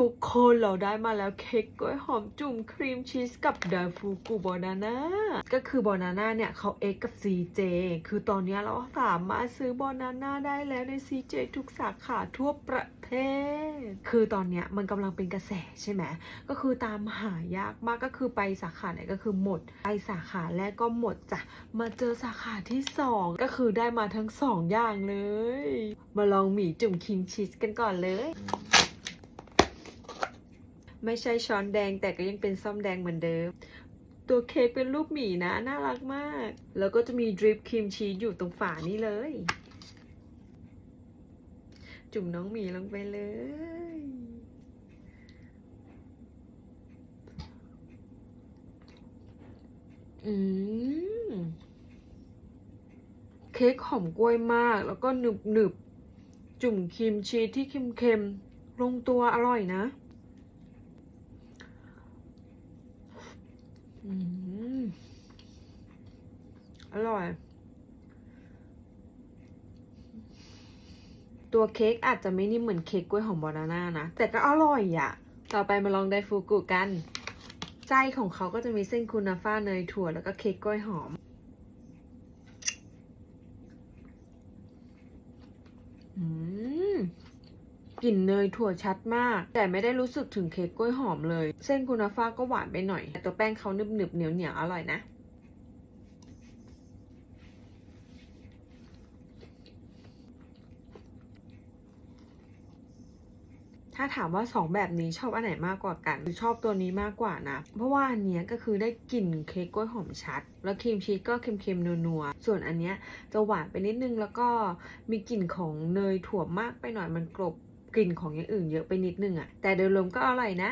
ทุกคนเราได้มาแล้วเค้กกล้วยหอมจุ่มครีมชีสกับไดฟูกุบอนาน่าก็คือบอนาน่าเนี่ยเขาเอ็กกับ CJ คือตอนนี้เราสามารถซื้อบอนาน่าได้แล้วใน CJ ทุกสาขาทั่วประเทศ คือตอนนี้มันกำลังเป็นกระแสใช่ไหมก็คือตามหายากมากก็คือไปสาขาไหนก็คือหมด ไปสาขาแรกก็หมดจ้ะมาเจอสาขาที่สองก็คือได้มาทั้งสองอย่างเลย มาลองหมี่จุ่มครีมชีสกันก่อนเลย ไม่ใช่ช้อนแดงแต่ก็ยังเป็นส้อมแดงเหมือนเดิม ตัวเค้กเป็นรูปหมีนะ น่ารักมาก แล้วก็จะมีดริปครีมชีสอยู่ตรงฝานี่เลย จุ่มน้องหมีลงไปเลยอืมเค้กหอมกล้วยมาก แล้วก็หนึบหนึบๆจุ่มครีมชีสที่เค็มๆลงตัวอร่อยนะ อืม อร่อย ตัวเค้กอาจจะไม่นิ่มเหมือนเค้กกล้วยหอมบานาน่านะ แต่ก็อร่อยอะต่อไปมาลองไดฟูกุกันใจของเขาก็จะมีเส้นคูนาฟ่าเนยถั่วแล้วก็เค้กกล้วยหอม อืม กลิ่นเนยถั่วชัดมาก แต่ไม่ได้รู้สึกถึงเค้กกล้วยหอมเลย เส้นคูนาฟ่าก็หวานไปหน่อย แต่ตัวแป้งเขาหนึบๆเหนียวเหนียวๆอร่อยนะ ถ้าถามว่าสองแบบนี้ชอบอันไหนมากกว่ากันชอบตัวนี้มากกว่านะ เพราะว่าอันเนี้ยก็คือได้กลิ่นเค้กกล้วยหอมชัด แล้วครีมชีสก็เค็มๆนัวๆส่วนอันเนี้ยจะหวานไปนิดนึงแล้วก็มีกลิ่นของเนยถั่วมากไปหน่อยมันกลบกลิ่นของอย่างอื่นเยอะไปนิดนึงอะแต่โดยรวมก็อร่อยนะ